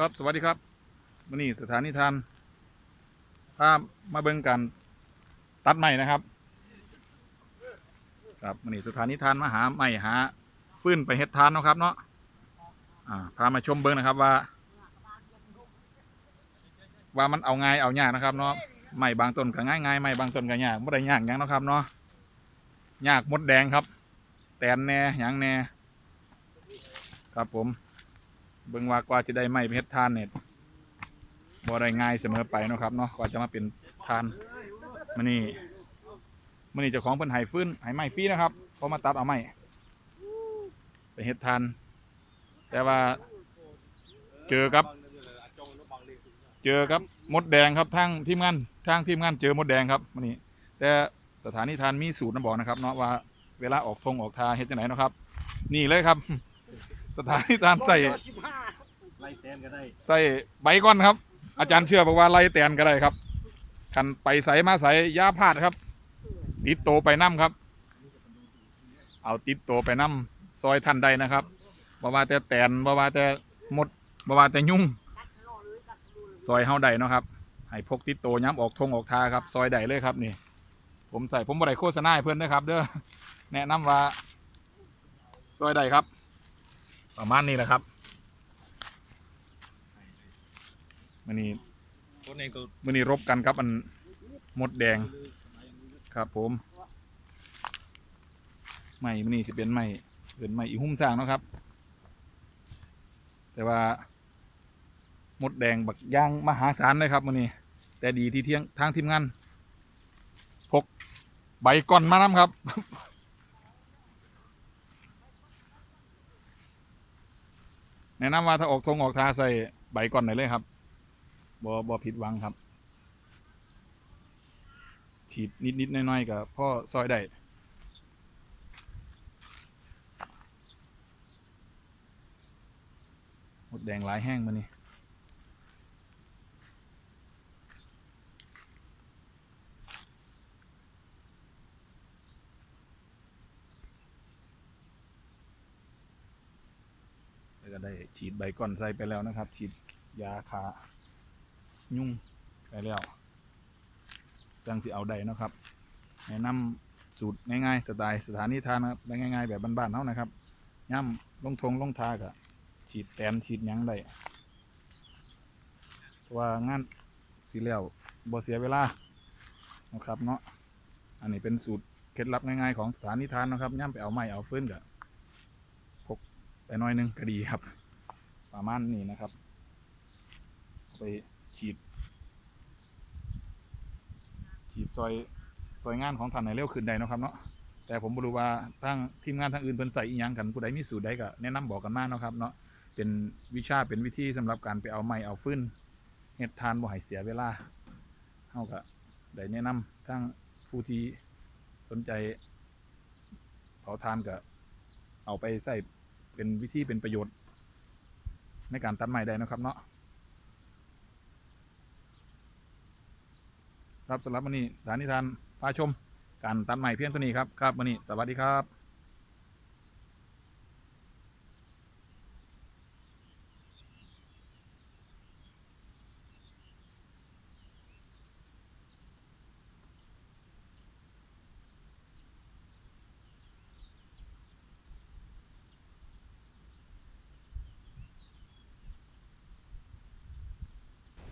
ครับสวัสดีครับวันนี้สถานีทานพามาเบิ่งกันตัดไม้นะครับ ครับวันนี้สถานีทานมาหาไม้หาฟื้นไปเฮ็ดทานเนาะครับเนาะอ่าพามาชมเบิ่งนะครับว่า ว่ามันเอาง่ายเอายากนะครับเนาะไม้บางต้นก็ง่ายง่ายๆไม้บางต้นก็ยากไม่ได้ยากยังนะครับเนาะยากมดแดงครับ แตนแน่หยังแน่ครับผม เบิ่งว่ากว่าจะได้ไม้เพชรทานเนี่ยบ่ได้ง่ายเสมอไปเนาะครับเนาะกว่าจะมาเป็นทานมื้อนี้มื้อนี้เจ้าของเพิ่นให้ฟื้นให้ไม้ฟรีนะครับเขามาตัดเอาไม้ไปเฮ็ดทาน แต่ว่า เจอกับ เจอกับมดแดงครับทางทีมงานทางทีมงานเจอมดแดงครับมื้อนี้แต่สถานีทานมีสูตรนะบอกนะครับเนาะว่าเวลาออกทงออกทาเฮ็ดจังไหนนะครับ นี่เลยครับ สถานีทานใส่ไล่แซนก็ได้ใส่ใบก้อนครับ อาจารย์เชื่อบอกว่าไล่แตนก็ได้ครับคันไปใส่มาใส่ยาพาดครับ ติดโตวไปน้ำครับ เอาติดโตวไปน้ำซอยทันใดนะครับบ่ว่าแต่แตนบ่ว่าแต่มดบ่ว่าแต่ยุ่งซอยเฮาใดเนาะครับให้พกติดโตวย้ำออกทงออกทาครับ ซอยใดเลยครับนี่ ผมใส่ผมบ่ได้โฆษณาให้เพื่อนนะครับ เด้อแนะนำว่าซอยใดครับ ประมาณนี้แหละครับมันนี้คนเองก็มื่อนี้รบกันครับอันมดแดง ครับผมไม้มื่อนี้สิเป็นไม้เป็นไม้อีหุ่มสร้างเนาะครับ แต่ว่ามดแดงบักย่างมหาศาลเลยครับมื่อนี้แต่ดีที่เที่ยงทางทีมงานพกใบก่อนมานำครับ แนะนำว่าถ้าออกทงออกทาใส่ใบก่อนหน่อยเลยครับบอบอผิดหวังครับ ฉีดนิดๆน้อยๆกับพ่อซอยได้หมดแดงหลายแห้งมานี่ ก็ได้ฉีดใบก้อนใส่ไปแล้วนะครับ ฉีดยาคายุ่งไปแล้วจังสิเอาได้นะครับแนะนำสูตรง่ายๆสไตล์สถานีทานนะครับได้ง่ายๆแบบบ้านๆเท่านะครับย่ำลงทงลงทากะฉีดแตนฉีดยังได้ว่างานสีแล้วบ่เสียเวลานะครับเนาะอันนี้เป็นสูตรเคล็ดลับง่ายๆของสถานีทานนะครับย่ำไปเอาไม้เอาฟืนกะพ กไปหน้อยนึงก็ดีครับ ประมาณนี้นะครับ ไปฉีด ฉีดซอยซอยงานของท่านในเร็วขึ้นได้นะครับเนาะแต่ผมบรู้ว่าทั้งทีมงานทางอื่นเพิ่นใส่อีหยังกันผู้ใดมีสูตรใดก็แนะนำบอกกันมาเนาะครับเนาะเป็นวิชาเป็นวิธีสำหรับการไปเอาไม้เอาฟืนเฮ็ดทานบ่ให้เสียเวลาเฮาก็ได้แนะนำทั้งผู้ที่สนใจเผาทานก็เอาไปใส่ เป็นวิธีเป็นประโยชน์ ในการตัดไม้ได้นะครับเนาะครับสำหรับวันนี้สถานีทานพาชม การตัดใหม่เพียงเท่านี้ครับครับวันนี้สวัสดีครับ